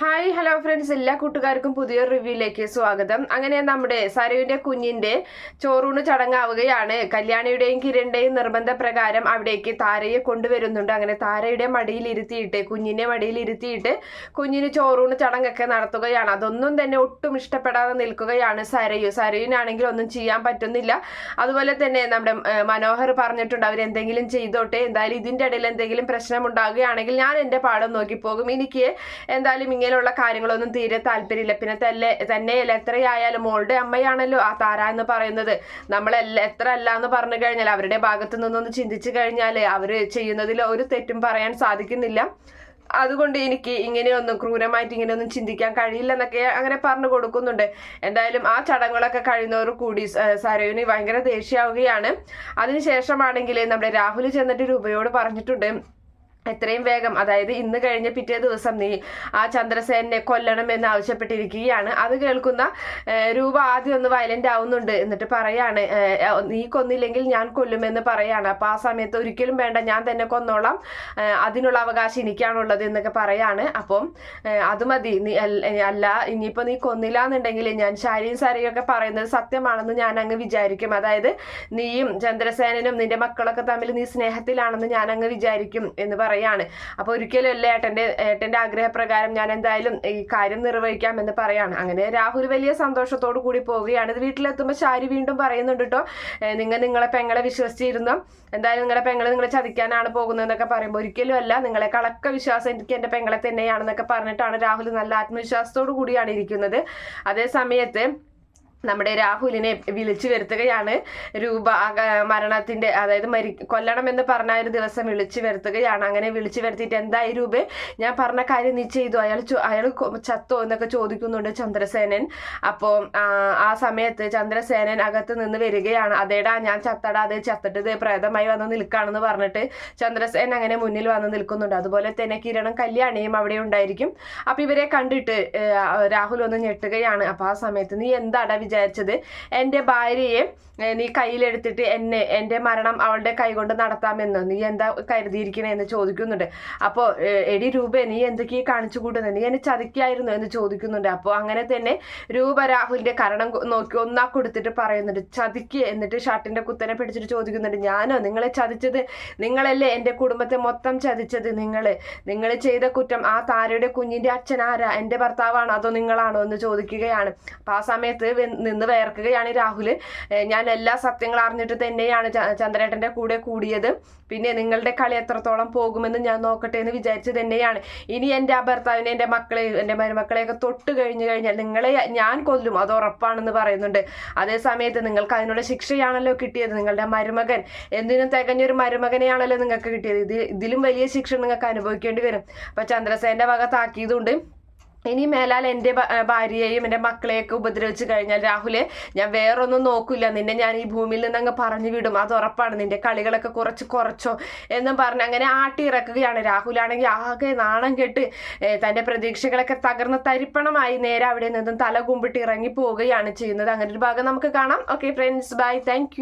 Hi hello friends എല്ലാ കൂട്ടുകാർക്കും പുതിയ റിവ്യൂയിലേക്ക് സ്വാഗതം. അങ്ങനെ നമ്മുടെ സരുവിന്റെ കുഞ്ഞിന്റെ ചോറൂണ് ചടങ്ങാവുകയാണ്. കല്യാണിയുടെയും കിരണിന്റെയും നിർബന്ധപ്രകാരം അവിടേക്ക് താരയെ കൊണ്ടുവരുന്നുണ്ട്. അങ്ങനെ താരയുടെ മടിയിൽ ഇരുത്തിയിട്ട് കുഞ്ഞിന്റെ മടിയിൽ ഇരുത്തിയിട്ട് കുഞ്ഞിന് ചോറൂണ് ചടങ്ങൊക്കെ നടത്തുകയാണ്. അതൊന്നും തന്നെ ഒട്ടും ഇഷ്ടപ്പെടാതെ നിൽക്കുകയാണ് സരയു. സരയുനാണെങ്കിൽ ഒന്നും ചെയ്യാൻ പറ്റുന്നില്ല. അതുപോലെ തന്നെ നമ്മുടെ മനോഹർ പറഞ്ഞിട്ടുണ്ട് അവരെന്തെങ്കിലും ചെയ്തോട്ടെ. എന്തായാലും ഇതിന്റെ ഇടയിൽ എന്തെങ്കിലും പ്രശ്നം ഉണ്ടാകുകയാണെങ്കിൽ ഞാൻ എന്റെ പാടം നോക്കിപ്പോകും. എനിക്ക് എന്തായാലും ഇങ്ങനെയുള്ള കാര്യങ്ങളൊന്നും തീരെ താല്പര്യമില്ല. പിന്നെ തന്നെ തന്നെയല്ല എത്രയായാലും മോളുടെ അമ്മയാണല്ലോ ആ താര എന്ന് പറയുന്നത്. നമ്മൾ എത്ര അല്ല എന്ന് പറഞ്ഞു കഴിഞ്ഞാൽ അവരുടെ ഭാഗത്തു നിന്നൊന്ന് ചിന്തിച്ചു കഴിഞ്ഞാൽ അവർ ചെയ്യുന്നതിൽ ഒരു തെറ്റും പറയാൻ സാധിക്കുന്നില്ല. അതുകൊണ്ട് എനിക്ക് ഇങ്ങനെയൊന്നും ക്രൂരമായിട്ട് ഇങ്ങനെയൊന്നും ചിന്തിക്കാൻ കഴിയില്ല എന്നൊക്കെ അങ്ങനെ പറഞ്ഞു കൊടുക്കുന്നുണ്ട്. എന്തായാലും ആ ചടങ്ങുകളൊക്കെ കഴിയുന്നവർ കൂടി സരയുന് ഭയങ്കര ദേഷ്യമാവുകയാണ് അതിനുശേഷമാണെങ്കിൽ നമ്മുടെ രാഹുൽ ചെന്നിട്ട് രൂപയോട് പറഞ്ഞിട്ടുണ്ട്. എത്രയും വേഗം അതായത് ഇന്ന് കഴിഞ്ഞ പിറ്റേ ദിവസം നീ ആ ചന്ദ്രസേനെ കൊല്ലണം എന്ന് ആവശ്യപ്പെട്ടിരിക്കുകയാണ്. അത് കേൾക്കുന്ന രൂപ ആദ്യം ഒന്ന് വയലന്റ് ആവുന്നുണ്ട് എന്നിട്ട് പറയാണ് നീ കൊന്നില്ലെങ്കിൽ ഞാൻ കൊല്ലുമെന്ന് പറയാണ്. അപ്പൊ ആ സമയത്ത് ഒരിക്കലും വേണ്ട ഞാൻ തന്നെ കൊന്നോളാം. അതിനുള്ള അവകാശം എനിക്കാണുള്ളത് എന്നൊക്കെ പറയാണ്. അപ്പം അത് മതി. നീ അല്ല ഇനിയിപ്പോ നീ കൊന്നില്ല എന്നുണ്ടെങ്കിൽ ഞാൻ ശാരിയും സാരിയും ഒക്കെ പറയുന്നത് സത്യമാണെന്ന് ഞാൻ അങ്ങ് വിചാരിക്കും. അതായത് നീയും ചന്ദ്രസേനനും നിന്റെ മക്കളൊക്കെ തമ്മിൽ നീ സ്നേഹത്തിലാണെന്ന് ഞാൻ അങ്ങ് വിചാരിക്കും എന്ന് പറയും. പറയാണ് അപ്പൊ ഒരിക്കലും അല്ലേ ഏട്ടന്റെ ഏട്ടന്റെ ആഗ്രഹപ്രകാരം ഞാൻ എന്തായാലും ഈ കാര്യം നിർവഹിക്കാം എന്ന് പറയാണ്. അങ്ങനെ രാഹുൽ വലിയ സന്തോഷത്തോടു കൂടി പോവുകയാണ്. ഇത് വീട്ടിലെത്തുമ്പോൾ ശാരി വീണ്ടും പറയുന്നുണ്ട് കേട്ടോ നിങ്ങൾ നിങ്ങളെ പെങ്ങളെ വിശ്വസിച്ചിരുന്നു. എന്തായാലും നിങ്ങളെ പെങ്ങളെ നിങ്ങളെ ചതിക്കാനാണ് പോകുന്നതെന്നൊക്കെ പറയുമ്പോൾ ഒരിക്കലും അല്ല. നിങ്ങളെ കളക്ക വിശ്വാസം എനിക്ക് എന്റെ പെങ്ങളെ തന്നെയാണെന്നൊക്കെ പറഞ്ഞിട്ടാണ് രാഹുൽ നല്ല ആത്മവിശ്വാസത്തോടു കൂടിയാണ് ഇരിക്കുന്നത്. അതേ സമയത്ത് നമ്മുടെ രാഹുലിനെ വിളിച്ചു വരുത്തുകയാണ്. രൂപ മരണത്തിന്റെ അതായത് മരി കൊല്ലണം എന്ന് പറഞ്ഞ ഒരു ദിവസം വിളിച്ചു വരുത്തുകയാണ്. അങ്ങനെ വിളിച്ചു വരുത്തിയിട്ട് എന്തായി രൂപ? ഞാൻ പറഞ്ഞ കാര്യം നീ ചെയ്തു. അയാൾ അയാൾ ചത്തോ എന്നൊക്കെ ചോദിക്കുന്നുണ്ട് ചന്ദ്രസേനൻ. അപ്പോൾ ആ സമയത്ത് ചന്ദ്രസേനൻ അകത്ത് നിന്ന് വരികയാണ്. അതേടാ ഞാൻ ചത്തടാ അത് ചത്തിട്ട് പ്രേതമായി വന്ന് നിൽക്കുകയാണെന്ന് പറഞ്ഞിട്ട് ചന്ദ്രസേൻ അങ്ങനെ മുന്നിൽ വന്ന് നിൽക്കുന്നുണ്ട്. അതുപോലെ തന്നെ കിരണം കല്യാണിയും അവിടെ ഉണ്ടായിരിക്കും. അപ്പൊ ഇവരെ കണ്ടിട്ട് രാഹുൽ ഒന്ന് ഞെട്ടുകയാണ്. അപ്പൊ ആ സമയത്ത് നീ എന്താടാ വിചാരിച്ചത്. എന്റെ ഭാര്യയെ നീ കയ്യിലെടുത്തിട്ട് എന്നെ എന്റെ മരണം അവളുടെ കൈകൊണ്ട് നടത്താമെന്ന് നീ എന്താ കരുതിയിരിക്കണേ എന്ന് ചോദിക്കുന്നുണ്ട്. അപ്പോൾ എടി രൂപ നീ എന്തൊക്കെയാ കാണിച്ചു കൂട്ടുന്നത് നീ എന്നെ ചതിക്കായിരുന്നു എന്ന് ചോദിക്കുന്നുണ്ട്. അപ്പോൾ അങ്ങനെ തന്നെ രൂപ രാഹുലിന്റെ കരണം നോക്കി ഒന്നാ കൊടുത്തിട്ട് പറയുന്നുണ്ട്. ചതിക്ക് എന്നിട്ട് ഷർട്ടിന്റെ കുത്തനെ പിടിച്ചിട്ട് ചോദിക്കുന്നുണ്ട്. ഞാനോ? നിങ്ങളെ ചതിച്ചത്? നിങ്ങളല്ലേ എന്റെ കുടുംബത്തെ മൊത്തം ചതിച്ചത്? നിങ്ങൾ നിങ്ങൾ ചെയ്ത കുറ്റം ആ താരയുടെ കുഞ്ഞിന്റെ അച്ഛൻ ആരാ? എന്റെ ഭർത്താവാണോ? അതോ നിങ്ങളാണോ? എന്ന് ചോദിക്കുകയാണ്. അപ്പോൾ ആ സമയത്ത് നിന്ന് വേർക്കുകയാണ് രാഹുൽ ഞാൻ എല്ലാ സത്യങ്ങളും അറിഞ്ഞിട്ട് തന്നെയാണ് ചന്ദ്രേട്ടന്റെ കൂടെ കൂടിയത്. പിന്നെ നിങ്ങളുടെ കളി എത്രത്തോളം പോകുമെന്ന് ഞാൻ നോക്കട്ടെ എന്ന് വിചാരിച്ചു തന്നെയാണ്. ഇനി എന്റെ ആ ഭർത്താവിനെ എന്റെ മക്കളെ എന്റെ മരുമക്കളെയൊക്കെ തൊട്ട് കഴിഞ്ഞു കഴിഞ്ഞാൽ നിങ്ങളെ ഞാൻ കൊല്ലും അത് ഉറപ്പാണെന്ന് പറയുന്നുണ്ട്. അതേ സമയത്ത് നിങ്ങൾക്ക് അതിനുള്ള ശിക്ഷയാണല്ലോ കിട്ടിയത് നിങ്ങളുടെ മരുമകൻ. എന്തിനും തികഞ്ഞൊരു മരുമകനെയാണല്ലോ നിങ്ങൾക്ക് കിട്ടിയത്. ഇത് ഇതിലും വലിയ ശിക്ഷ നിങ്ങൾക്ക് അനുഭവിക്കേണ്ടി വരും. അപ്പം ചന്ദ്രസേന്റെ വക താക്കിയതുകൊണ്ട് ഇനി മേലാൽ എന്റെ ഭാര്യയെയും എന്റെ മക്കളെയൊക്കെ ഉപദ്രവിച്ചു കഴിഞ്ഞാൽ രാഹുലെ ഞാൻ വേറൊന്നും നോക്കില്ല നിന്നെ ഞാൻ ഈ ഭൂമിയിൽ നിന്ന് അങ്ങ് പറഞ്ഞു വിടും. അത് ഉറപ്പാണ്. നിന്റെ കളികളൊക്കെ കുറച്ച് കുറച്ചോ എന്നും പറഞ്ഞ് അങ്ങനെ ആട്ടിയിറക്കുകയാണ് രാഹുലാണെങ്കിൽ ആകെ നാണം കെട്ട് തന്റെ പ്രതീക്ഷകളൊക്കെ തകർന്ന് തരിപ്പണമായി നേരെ അവിടെ നിന്നും തല കുമ്പിട്ട് ഇറങ്ങി പോവുകയാണ് ചെയ്യുന്നത്. അങ്ങനെ ഒരു ഭാഗം നമുക്ക് കാണാം. Okay friends bye thank